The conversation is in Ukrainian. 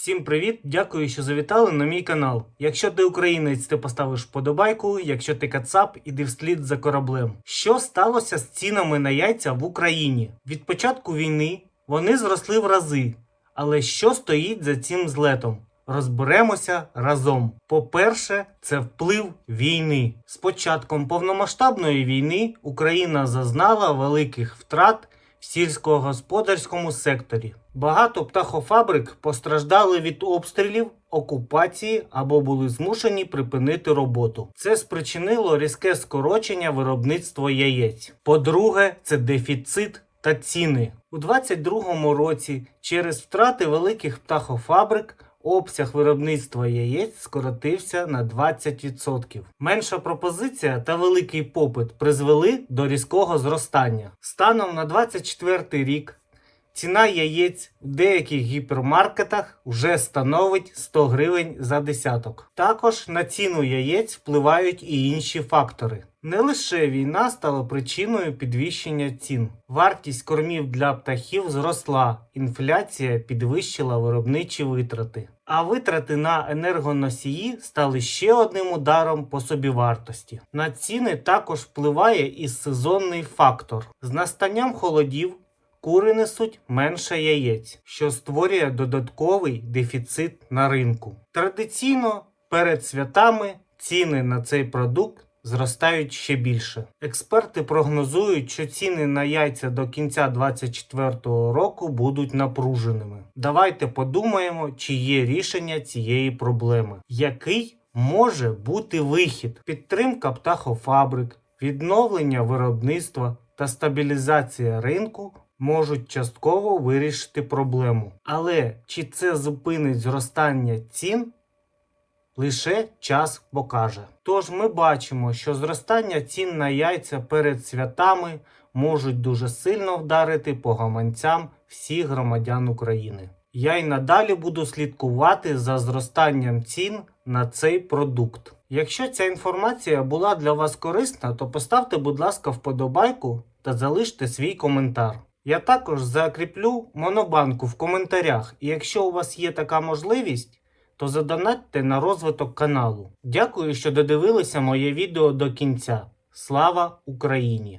Всім привіт! Дякую, що завітали на мій канал. Якщо ти українець, ти поставиш вподобайку, якщо ти кацап, іди вслід за кораблем. Що сталося з цінами на яйця в Україні? Від початку війни вони зросли в рази. Але що стоїть за цим злетом? Розберемося разом. По-перше, це вплив війни. З початком повномасштабної війни Україна зазнала великих втрат в сільськогосподарському секторі. Багато птахофабрик постраждали від обстрілів, окупації або були змушені припинити роботу. Це спричинило різке скорочення виробництва яєць. По-друге, це дефіцит та ціни. У 2022 році через втрати великих птахофабрик обсяг виробництва яєць скоротився на 20%. Менша пропозиція та великий попит призвели до різкого зростання. Станом на 2024 рік ціна яєць в деяких гіпермаркетах вже становить 100 гривень за десяток. Також на ціну яєць впливають і інші фактори. Не лише війна стала причиною підвищення цін. Вартість кормів для птахів зросла, інфляція підвищила виробничі витрати. А витрати на енергоносії стали ще одним ударом по собівартості. На ціни також впливає і сезонний фактор. З настанням холодів кури несуть менше яєць, що створює додатковий дефіцит на ринку. Традиційно перед святами ціни на цей продукт зростають ще більше. Експерти прогнозують, що ціни на яйця до кінця 2024 року будуть напруженими. Давайте подумаємо, чи є рішення цієї проблеми. Який може бути вихід? Підтримка птахофабрик, відновлення виробництва та стабілізація ринку можуть частково вирішити проблему. Але чи це зупинить зростання цін? Лише час покаже. Тож ми бачимо, що зростання цін на яйця перед святами можуть дуже сильно вдарити по гаманцям всіх громадян України. Я й надалі буду слідкувати за зростанням цін на цей продукт. Якщо ця інформація була для вас корисна, то поставте, будь ласка, вподобайку та залиште свій коментар. Я також закріплю монобанку в коментарях, і якщо у вас є така можливість, то задонатьте на розвиток каналу. Дякую, що додивилися моє відео до кінця. Слава Україні!